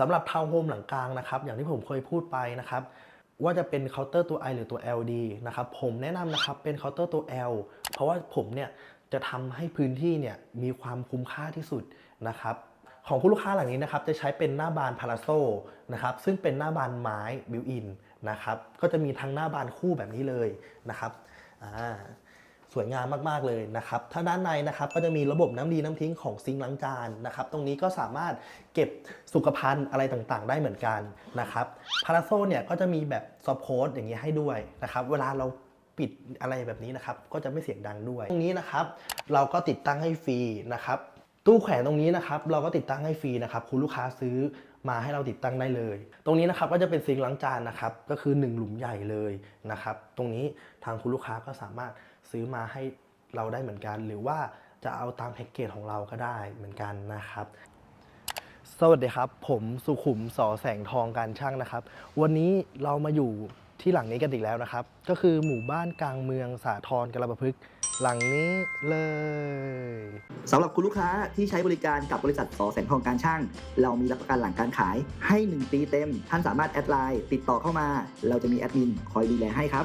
สำหรับทาวน์โฮมหลังกลางนะครับอย่างที่ผมเคยพูดไปนะครับว่าจะเป็นเคาน์เตอร์ตัว I หรือตัว LD นะครับผมแนะนำนะครับเป็นเคาน์เตอร์ตัว L เพราะว่าผมเนี่ยจะทำให้พื้นที่เนี่ยมีความคุ้มค่าที่สุดนะครับของคุณลูกค้าหลังนี้นะครับจะใช้เป็นหน้าบานพาราโซนะครับซึ่งเป็นหน้าบานไม้บิวอินนะครับก็จะมีทั้งหน้าบานคู่แบบนี้เลยนะครับอ่า สวยงามมากๆเลยนะครับถ้าด้านในนะครับก็จะมีระบบน้ำดีน้ำทิ้งของซิงค์ล้างจานนะครับตรงนี้ก็สามารถเก็บสุขภัณฑ์อะไรต่างๆ ได้เหมือนกันนะครับพาราโซเนี่ยก็จะมีแบบซอฟโค้ดอย่างนี้ให้ด้วยนะครับเวลาเราปิดอะไรแบบนี้นะครับก็จะไม่เสียงดังด้วย ตรงนี้นะครับเราก็ติดตั้งให้ฟรีนะครับตู้แขวนตรงนี้นะครับเราก็ติดตั้งให้ฟรีนะครับคุณลูกค้าซื้อมาให้เราติดตั้งได้เลย ตรงนี้นะครับก็จะเป็นซิงค์ล้างจานนะครับก็คือ 1 หลุมใหญ่เลยนะครับตรงนี้ทางคุณลูกค้าก็สามารถ ซื้อมาให้เราได้เหมือนกัน หรือว่าจะเอาตามแพ็กเกจของเราก็ได้เหมือนกันนะครับ สวัสดีครับ ผมสุขุมสอแสงทองการช่างนะครับ วันนี้เรามาอยู่ที่หลังนี้กันอีกแล้วนะครับ ก็คือหมู่บ้านกลางเมืองสาทรกระบพฤกษ์หลังนี้เลยสำหรับคุณลูกค้าที่ใช้บริการกับบริษัทสอแสงทองการช่าง เรามีรับประกันหลังการขายให้ 1 ปีเต็ม ท่านสามารถแอดไลน์ติดต่อเข้ามา เราจะมีแอดมินคอยดูแลให้ครับ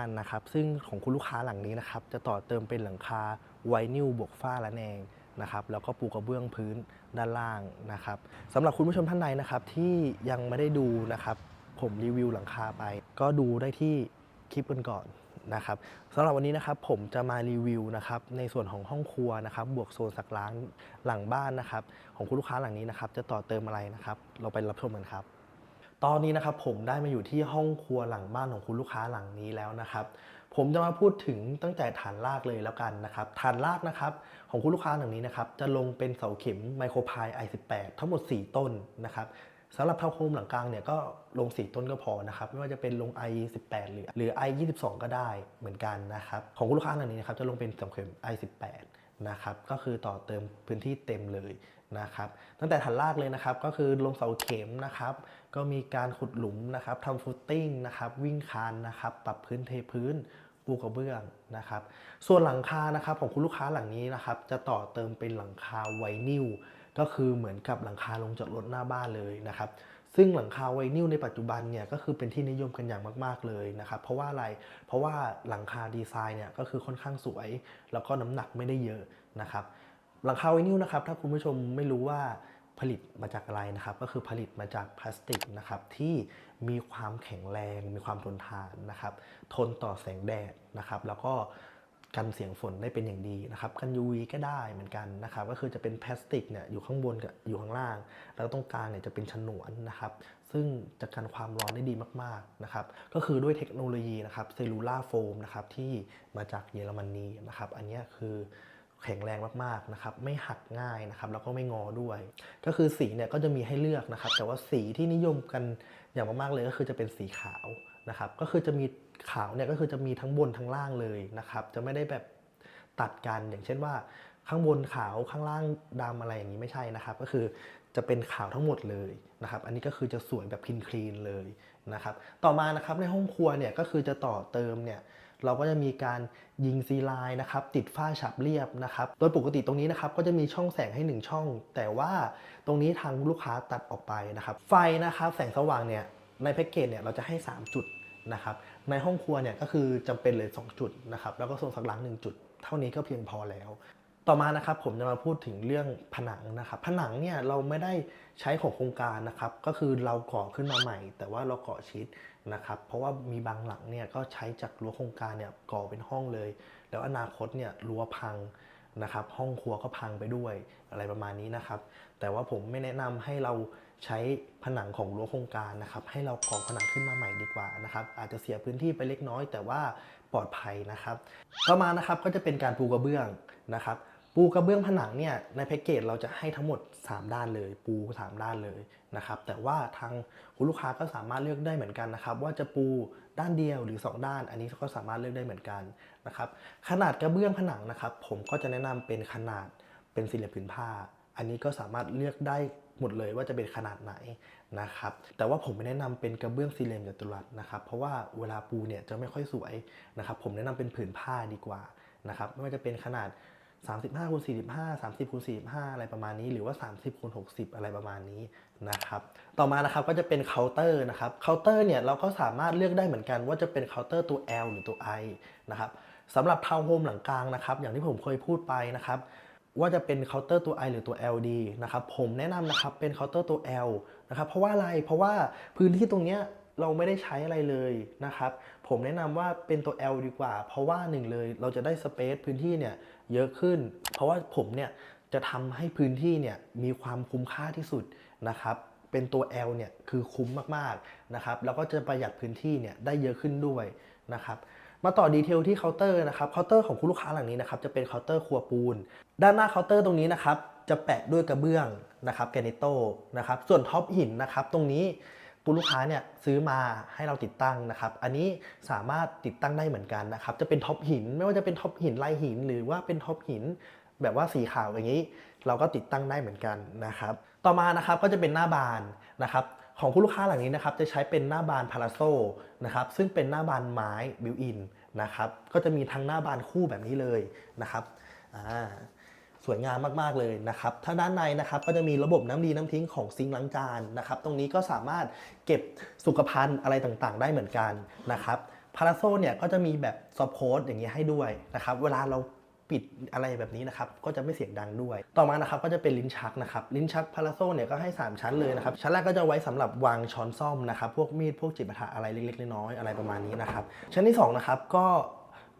นนะครับ ซึ่งของคุณลูกค้าหลังนี้นะครับ จะต่อเติมเป็นหลังคาไวนิลบวกฝ้าและแนงนะครับแล้วก็ปูกระเบื้องพื้นด้านล่างนะครับสำหรับคุณผู้ชมท่านใดนะครับที่ยังไม่ได้ดูนะครับ ผมรีวิวหลังคาไป ก็ดูได้ที่คลิปกันก่อนนะครับสำหรับวันนี้นะครับผมจะมารีวิวนะครับในส่วนของห้องครัวนะครับ บวกโซนสักล้างหลังบ้านนะครับ ของคุณลูกค้าหลังนี้นะครับ จะต่อเติมอะไรนะครับ เราไปรับชมกันครับ ตอนนี้นะครับผมได้มาอยู่ที่ห้องครัวหลังบ้านของคุณลูกค้าหลังนี้แล้วนะครับ ผมจะมาพูดถึงตั้งแต่ฐานรากเลยแล้วกันนะครับฐานรากนะครับของคุณลูกค้าหลังนี้นะครับจะลงเป็นเสาเข็มไมโครพาย i18 ทั้งหมด 4 ต้นนะครับสำหรับทาวน์โฮมหลังกลางเนี่ยก็ลง 4 ต้นก็พอนะครับไม่ว่าจะเป็นลง i18 หรือหรือ i22 ก็ได้เหมือนกันนะครับของคุณลูกค้าหลังนี้นะครับจะลงเป็นเสาเข็ม i18 นะครับก็คือต่อเติมพื้นที่เต็มเลย นะครับตั้งแต่ฐานรากเลยนะครับก็คือลงเสาเข็มนะครับก็มีการขุดหลุมนะครับทำฟุตติ้งนะครับวิ่งคานนะครับปรับพื้นเทพื้นปูกระเบื้องนะครับส่วนหลังคานะครับของคุณลูกค้าหลังนี้นะครับจะต่อเติมเป็นหลังคาไวนิลก็คือเหมือนกับหลังคาลงจากรถหน้าบ้านเลยนะครับซึ่งหลังคาไวนิลในปัจจุบันเนี่ยก็คือเป็นที่นิยมกันอย่างมาก ๆเลยนะครับเพราะว่าอะไรเพราะว่าหลังคาดีไซน์เนี่ยก็คือค่อนข้างสวย แล้วก็น้ำหนักไม่ได้เยอะนะครับ หลังคาไวนิลนะครับ ถ้าคุณผู้ชมไม่รู้ว่าผลิตมาจากอะไรนะครับ ก็คือผลิตมาจากพลาสติกนะครับที่มีความแข็งแรง มีความทนทานนะครับ ทนต่อแสงแดดนะครับ แล้วก็กันเสียงฝนได้เป็นอย่างดีนะครับ กัน UV ก็ได้เหมือนกันนะครับ ก็คือจะเป็นพลาสติกเนี่ยอยู่ข้างบนกับอยู่ข้างล่าง แล้วตรงกลางเนี่ยจะเป็นฉนวนนะครับ ซึ่งจะกันความร้อนได้ดีมากๆนะครับ ก็คือด้วยเทคโนโลยีนะครับเซลลูล่าโฟมนะครับที่มาจากเยอรมนีนะครับ อันนี้คือ แข็งแรงมากๆนะครับไม่หักง่ายนะครับแล้วก็ไม่งอด้วย ก็คือสีเนี่ยก็จะมีให้เลือกนะครับ แต่ว่าสีที่นิยมกันอย่างมากๆเลยก็คือจะเป็นสีขาวนะครับ ก็คือจะมีขาวเนี่ยก็คือจะมีทั้งบนทั้งล่างเลยนะครับจะไม่ได้แบบตัดกันอย่างเช่นว่าข้างบนขาวข้างล่างดำอะไรอย่างนี้ไม่ใช่นะครับ ก็คือจะเป็นขาวทั้งหมดเลยนะครับอันนี้ก็คือจะสวยแบบคลีนๆเลยนะครับต่อมานะครับในห้องครัวเนี่ยก็คือจะต่อเติมเนี่ย เราก็จะมีการยิงซีไลน์นะครับติดฝ้าฉับเรียบนะครับ โดยปกติตรงนี้นะครับก็จะมีช่องแสงให้ 1 ช่อง แต่ว่าตรงนี้ทางลูกค้าตัดออกไปนะครับ ไฟนะครับแสงสว่างเนี่ยในแพ็กเกจเนี่ยเราจะให้ 3 จุดนะครับ ในห้องครัวเนี่ยก็คือจำเป็นเลย 2 จุดนะครับแล้วก็โซนสักหลัง 1 จุด เท่านี้ก็เพียงพอแล้ว ต่อมานะครับผมจะมาพูดถึงเรื่องผนังนะครับ ผนังเนี่ยเราไม่ได้ใช้ของโครงการนะครับ ก็คือเราก่อขึ้นมาใหม่ แต่ว่าเราก่อชิดนะครับ เพราะว่ามีบางหลังเนี่ยก็ใช้จากรั้วโครงการเนี่ยก่อเป็นห้องเลย แล้วอนาคตเนี่ยรั้วพังนะครับ ห้องครัวก็พังไปด้วยอะไรประมาณนี้นะครับ แต่ว่าผมไม่แนะนำให้เราใช้ผนังของรั้วโครงการนะครับ ให้เราก่อผนังขึ้นมาใหม่ดีกว่านะครับ อาจจะเสียพื้นที่ไปเล็กน้อย แต่ว่าปลอดภัยนะครับ ต่อมานะครับก็จะเป็นการปูกระเบื้องนะครับ ปูกระเบื้องผนังเนี่ยในแพ็กเกจเราจะให้ทั้งหมด 3 ด้านเลย ปู 3 ด้านเลยนะครับแต่ว่าทางคุณลูกค้าก็สามารถเลือกได้เหมือนกันนะครับว่าจะปูด้านเดียวหรือ 2 ด้าน อันนี้ก็สามารถเลือกได้เหมือนกันนะครับขนาดกระเบื้องผนังนะครับ ผมก็จะแนะนำเป็นขนาดเป็นสี่เหลี่ยมผืนผ้า อันนี้ก็สามารถเลือกได้หมดเลยว่าจะเป็นขนาดไหนนะครับแต่ว่าผมไม่แนะนำเป็นกระเบื้องสี่เหลี่ยมจัตุรัสนะครับเพราะว่าเวลาปูเนี่ยจะไม่ค่อยสวยนะครับผมแนะนำเป็นผืนผ้าดีกว่านะครับไม่ว่าจะเป็นขนาด 35คูณ45 30คูณ45 อะไรประมาณนี้ หรือว่า 30คูณ60 อะไรประมาณนี้นะครับต่อมานะครับก็จะเป็นเคาน์เตอร์นะครับเคาน์เตอร์เนี่ยเราก็สามารถเลือกได้เหมือนกันว่าจะเป็นเคาน์เตอร์ตัว L หรือตัว I นะครับสำหรับทาวน์โฮมหลังกลางนะครับอย่างที่ผมเคยพูดไปนะครับว่าจะเป็นเคาน์เตอร์ตัว I หรือตัว LD นะครับผมแนะนำนะครับเป็นเคาน์เตอร์ตัว L นะครับเพราะว่าอะไรเพราะว่าพื้นที่ตรงเนี้ยเราไม่ได้ใช้อะไรเลยนะครับ ผมแนะนำว่าเป็นตัว L ดีกว่า เพราะว่าหนึ่งเลยเราจะได้สเปซพื้นที่เนี่ยเยอะขึ้น เพราะว่าผมเนี่ยจะทำให้พื้นที่เนี่ยมีความคุ้มค่าที่สุดนะครับเป็นตัว L เนี่ยคือคุ้มมากๆนะครับแล้วก็จะประหยัดพื้นที่เนี่ยได้เยอะขึ้นด้วยนะครับมาต่อดีเทลที่เคาน์เตอร์นะครับเคาน์เตอร์ของคุณลูกค้าหลังนี้นะครับจะเป็นเคาน์เตอร์ครัวปูน ด้านหน้าเคาน์เตอร์ตรงนี้นะครับจะแปะด้วยกระเบื้องนะครับแกรนิโตนะครับส่วนท็อปหินนะครับตรงนี้ คุณลูกค้าเนี่ยซื้อมาให้เราติดตั้งนะครับ อันนี้สามารถติดตั้งได้เหมือนกันนะครับ จะเป็นท็อปหิน ไม่ว่าจะเป็นท็อปหินลายหิน หรือว่าเป็นท็อปหินแบบว่าสีขาวอย่างนี้ เราก็ติดตั้งได้เหมือนกันนะครับ ต่อมานะครับก็จะเป็นหน้าบานนะครับของคุณลูกค้าหลังนี้นะครับจะใช้เป็นหน้าบานพาราโซนะครับซึ่งเป็นหน้าบานไม้บิวอินนะครับก็จะมีทั้งหน้าบานคู่แบบนี้เลยนะครับอ่า สวยงามมากๆเลยนะครับถ้าด้านในนะครับก็จะมีระบบน้ำดีน้ำทิ้งของซิงค์ล้างจานนะครับตรงนี้ก็สามารถเก็บสุขภัณฑ์อะไรต่างๆ ได้เหมือนกันนะครับพาราโซเนี่ยก็จะมีแบบซอฟโค้ดอย่างนี้ให้ด้วยนะครับเวลาเราปิดอะไรแบบนี้นะครับก็จะไม่เสียงดังด้วย ต่อมานะครับก็จะเป็นลิ้นชักนะครับลิ้นชักพาราโซเนี่ยก็ให้ 3 ชั้นเลยนะครับชั้นแรกก็จะไว้สำหรับวางช้อนซ่อมนะครับพวกมีดพวกจิปาถะอะไรเล็กๆน้อยๆอะไรประมาณนี้นะครับชั้นที่2นะครับก็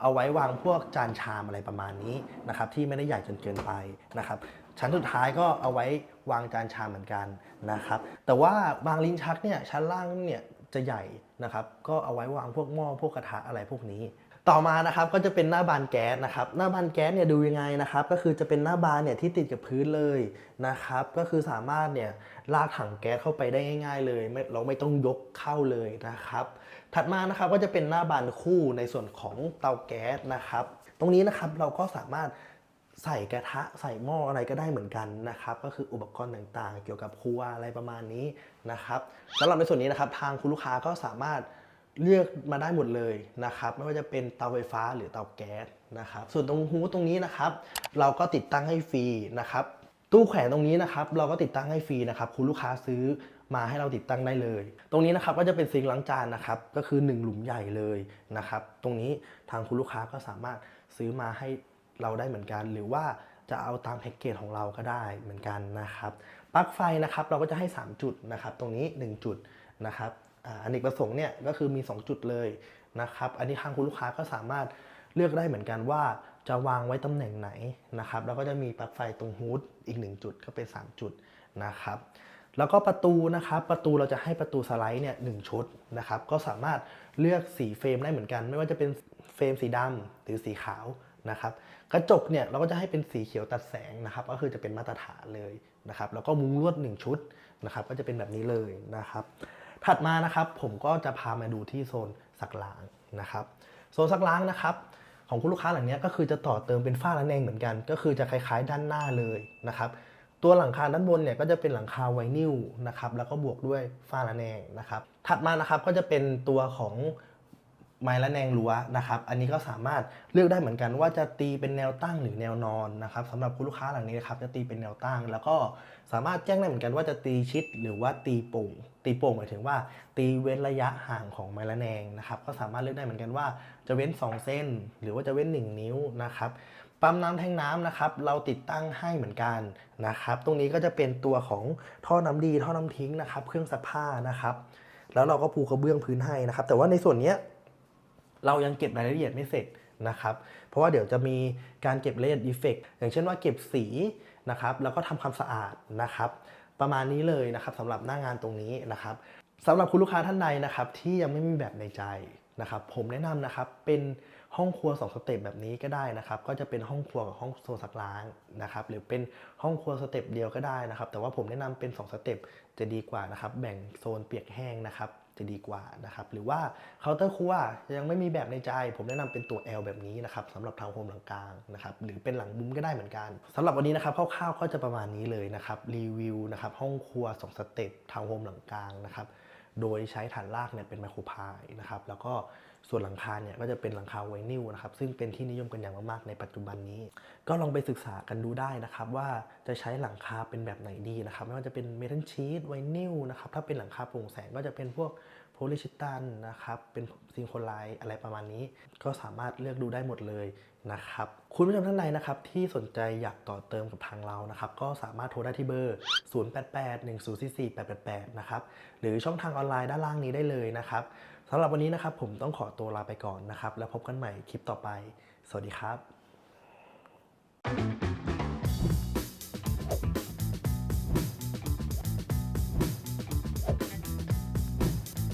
เอาไว้วางพวกจานชามอะไรประมาณนี้นะครับที่ไม่ได้ใหญ่จนเกินไปนะครับชั้นสุดท้ายก็เอาไว้วางจานชามเหมือนกันนะครับ แต่ว่าบางลิ้นชักเนี่ยชั้นล่างเนี่ยจะใหญ่นะครับ ก็เอาไว้วางพวกหม้อพวกกระทะอะไรพวกนี้ ต่อมานะครับก็จะเป็นหน้าบานแก๊สนะครับ หน้าบานแก๊สเนี่ยดูยังไงนะครับ ก็คือจะเป็นหน้าบานเนี่ยที่ติดกับพื้นเลยนะครับ ก็คือสามารถเนี่ยลากถังแก๊สเข้าไปได้ง่าย ๆ เลยไม่เราไม่ต้องยกเข้าเลยนะครับ ถัดมานะครับก็จะเป็นหน้าบานคู่ในส่วนของเตาแก๊สนะครับ ตรงนี้นะครับเราก็สามารถใส่กระทะใส่หม้ออะไรก็ได้เหมือนกันนะครับ ก็คืออุปกรณ์ต่างๆ เกี่ยวกับครัวอะไรประมาณนี้นะครับสำหรับในส่วนนี้นะครับทางคุณลูกค้าก็สามารถเลือกมาได้หมดเลยนะครับ ไม่ว่าจะเป็นเตาไฟฟ้าหรือเตาแก๊สนะครับ ส่วนตรงฮูตรงนี้นะครับ เราก็ติดตั้งให้ฟรีนะครับ ตู้แขวนตรงนี้นะครับเราก็ติดตั้งให้ฟรีนะครับคุณลูกค้าซื้อมาให้เราติดตั้งได้เลย ตรงนี้นะครับก็จะเป็นซิงค์ล้างจานนะครับก็คือ 1 หลุมใหญ่เลยนะครับตรงนี้ทางคุณลูกค้าก็สามารถซื้อมาให้เราได้เหมือนกัน หรือว่าจะเอาตามแพ็กเกจของเราก็ได้เหมือนกันนะครับปลั๊กไฟนะครับเราก็จะให้ 3 จุดนะครับตรงนี้ 1 จุดนะครับอ่าอเนกประสงค์เนี่ยก็คือมี 2 จุดเลยนะครับอันนี้ทางคุณลูกค้าก็สามารถเลือกได้เหมือนกันว่า จะวางไว้ตำแหน่งไหนนะครับแล้วก็จะมีปลั๊กไฟตรงฮูดอีก 1 จุดก็เป็น 3 จุดนะครับแล้วก็ประตูนะครับประตูเราจะให้ประตูสไลด์เนี่ยหชุดนะครับก็สามารถเลือกสีเฟรมได้เหมือนกัน ไม่ว่าจะเป็นเฟรมสีดำหรือสีขาวนะครับกระจกเนี่ยเราก็จะให้เป็นสีเขียวตัดแสงนะครับก็คือจะเป็นมาตรฐานเลยนะครับแล้วก็มุ้งลวด 1 ชุดนะครับก็จะเป็นแบบนี้เลยนะครับถัดมานะครับผมก็จะพามาดูที่โซนสักล้างนะครับโซนสักล้างนะครับ ของคุณลูกค้าหลังนี้ก็คือจะต่อเติมเป็นฝ้าระแนงเหมือนกัน ก็คือจะคล้ายๆ ด้านหน้าเลยนะครับตัวหลังคาด้านบนเนี่ยก็จะเป็นหลังคาไวนิลนะครับแล้วก็บวกด้วยฝ้าระแนงนะครับถัดมานะครับก็จะเป็นตัวของ ไม้ระแนงรั้วนะครับ อันนี้ก็สามารถเลือกได้เหมือนกันว่าจะตีเป็นแนวตั้งหรือแนวนอนนะครับสำหรับคุณลูกค้าหลังนี้นะครับจะตีเป็นแนวตั้ง แล้วก็สามารถแจ้งได้เหมือนกันว่าจะตีชิดหรือว่าตีโป่ง ตีโป่งหมายถึงว่า ตีเว้นระยะห่างของไม้ระแนงนะครับ ก็สามารถเลือกได้เหมือนกันว่า จะเว้น 2 เส้น หรือว่าจะเว้น 1 นิ้วนะครับปั๊มน้ำแทงน้ำนะครับ เราติดตั้งให้เหมือนกันนะครับ ตรงนี้ก็จะเป็นตัวของท่อน้ำดีท่อน้ำทิ้งนะครับ เครื่องซักผ้านะครับ แล้วเราก็ปูกระเบื้องพื้นให้นะครับ แต่ว่าในส่วนนี้ เรายังเก็บรายละเอียดไม่เสร็จนะครับ เพราะว่าเดี๋ยวจะมีการเก็บรายละเอียดดีเฟกอย่างเช่นว่าเก็บสีนะครับ แล้วก็ทำความสะอาดนะครับ ประมาณนี้เลยนะครับสำหรับหน้างานตรงนี้นะครับสำหรับคุณลูกค้าท่านใดนะครับ ที่ยังไม่มีแบบในใจนะครับผมแนะนำนะครับเป็นห้องครัว 2 สเต็ปแบบนี้ก็ได้นะครับ ก็จะเป็นห้องครัวกับห้องโซนซักล้างนะครับ หรือเป็นห้องครัวสเต็ปเดียวก็ได้นะครับ แต่ว่าผมแนะนำเป็น 2 สเต็ปจะดีกว่านะครับ แบ่งโซนเปียกแห้งนะครับ จะดีกว่านะครับหรือว่าเคาน์เตอร์ครัวยังไม่มีแบบในใจ ผมแนะนำเป็นตัว L แบบนี้นะครับสำหรับทางโฮมหลังกลางนะครับหรือเป็นหลังมุมก็ได้เหมือนกันสำหรับวันนี้นะครับคร่าวๆก็จะประมาณนี้เลยนะครับรีวิวนะครับห้องครัว 2 สเต็ปทางโฮมหลังกลางนะครับโดยใช้ฐานรากเนี่ยเป็นไมโครพายนะครับแล้วก็ ส่วนหลังคาเนี่ยก็จะเป็นหลังคาไวนิลนะครับซึ่งเป็นที่นิยมกันอย่างมากๆในปัจจุบันนี้ ก็ลองไปศึกษากันดูได้นะครับว่าจะใช้หลังคาเป็นแบบไหนดีนะครับไม่ว่าจะเป็นเมทัลชีตไวนิลนะครับถ้าเป็นหลังคาโปร่งแสงก็จะเป็นพวก โพลิชิตันนะครับ เป็นซิงโครไลท์อะไรประมาณนี้ ก็สามารถเลือกดูได้หมดเลยนะครับ คุณผู้ชมท่านใดนะครับที่สนใจอยากต่อเติมกับทางเรานะครับ ก็สามารถโทรได้ที่เบอร์ 0881044888 นะครับ หรือช่องทางออนไลน์ด้านล่างนี้ได้เลยนะครับสำหรับวันนี้นะครับผมต้องขอตัวลาไปก่อนนะครับ แล้วพบกันใหม่คลิปต่อไป สวัสดีครับ